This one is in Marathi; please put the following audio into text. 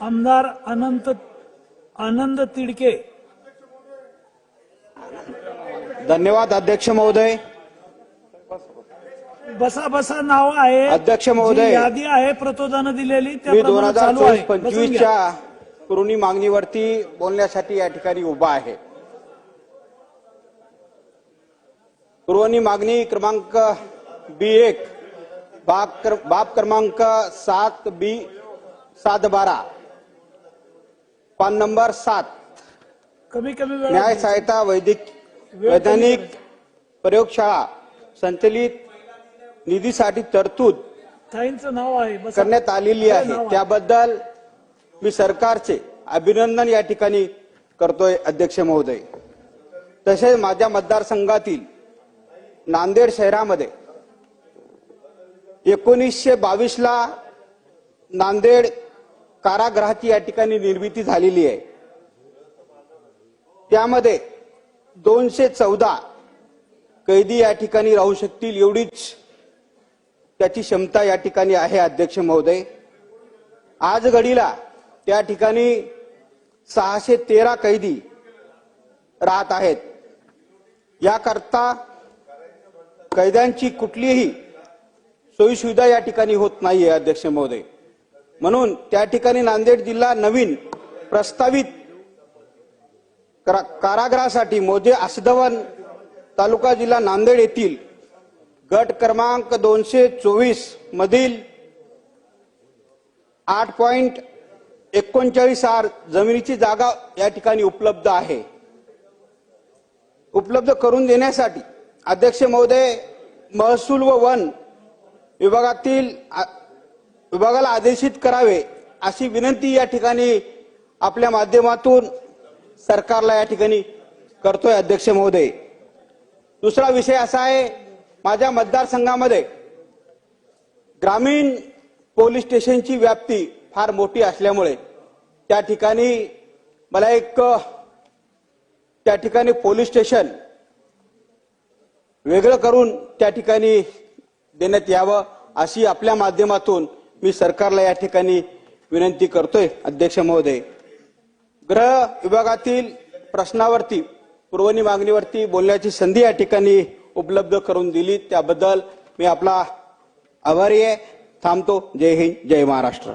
आमदार अनंत आनंद तिडके. धन्यवाद अध्यक्ष महोदय. बसा बसा नाव आहे. अध्यक्ष महोदय. यादी आहे प्रतोदानं दिलेली मी दोन हजार चालू चोवीस. पंचवीसच्या पुरवणी मागणीवरती बोलण्यासाठी या ठिकाणी उभा आहे. पुरवणी मागणी क्रमांक बी एक बाब क्रमांक सात बी सात बारा पान नंबर सात कमी कमी न्याय सहायता वैदिक वैधानिक प्रयोगशाळा संचलित निधीसाठी तरतूद ताईंचं नाव आहे. करण्यात आलेली आहे. त्याबद्दल मी सरकारचे अभिनंदन या ठिकाणी करतोय अध्यक्ष महोदय तसेच माझ्या मतदारसंघातील नांदेड शहरामध्ये एकोणीसशे बावीसला नांदेड कारागृहाची या ठिकाणी निर्मिती झालेली आहे. त्यामध्ये दोनशे चौदा कैदी या ठिकाणी राहू शकतील एवढीच त्याची क्षमता या ठिकाणी आहे अध्यक्ष महोदय. आज घडीला त्या ठिकाणी सहाशे तेरा कैदी राहत आहेत. याकरता कैद्यांची कुठलीही सोयीसुविधा या ठिकाणी होत नाहीये अध्यक्ष महोदय. म्हणून त्या ठिकाणी नांदेड जिल्हा नवीन प्रस्तावित कारागृहासाठी मोजे आसदवन तालुका जिल्हा नांदेड येथील गट क्रमांक दोनशे चोवीस मधील आठ पॉइंट एकोणचाळीस आर जमिनीची जागा या ठिकाणी उपलब्ध आहे. उपलब्ध करून देण्यासाठी अध्यक्ष महोदय महसूल व वन विभागातील आ- विभागाला आदेशित करावे अशी विनंती या ठिकाणी आपल्या माध्यमातून सरकारला या ठिकाणी करतोय अध्यक्ष महोदय. दुसरा विषय असा आहे माझ्या मतदारसंघामध्ये ग्रामीण पोलीस स्टेशनची व्याप्ती फार मोठी असल्यामुळे त्या ठिकाणी मला एक त्या ठिकाणी पोलीस स्टेशन वेगळं करून त्या ठिकाणी देण्यात यावं अशी आपल्या माध्यमातून मी सरकारला या ठिकाणी विनंती करतोय अध्यक्ष महोदय. ग्रह विभागातील प्रश्नावरती पुरवणी मागणीवरती बोलण्याची संधी या ठिकाणी उपलब्ध करून दिली. त्याबद्दल मी आपला आभारी आहे. थांबतो. जय हिंद जय महाराष्ट्र.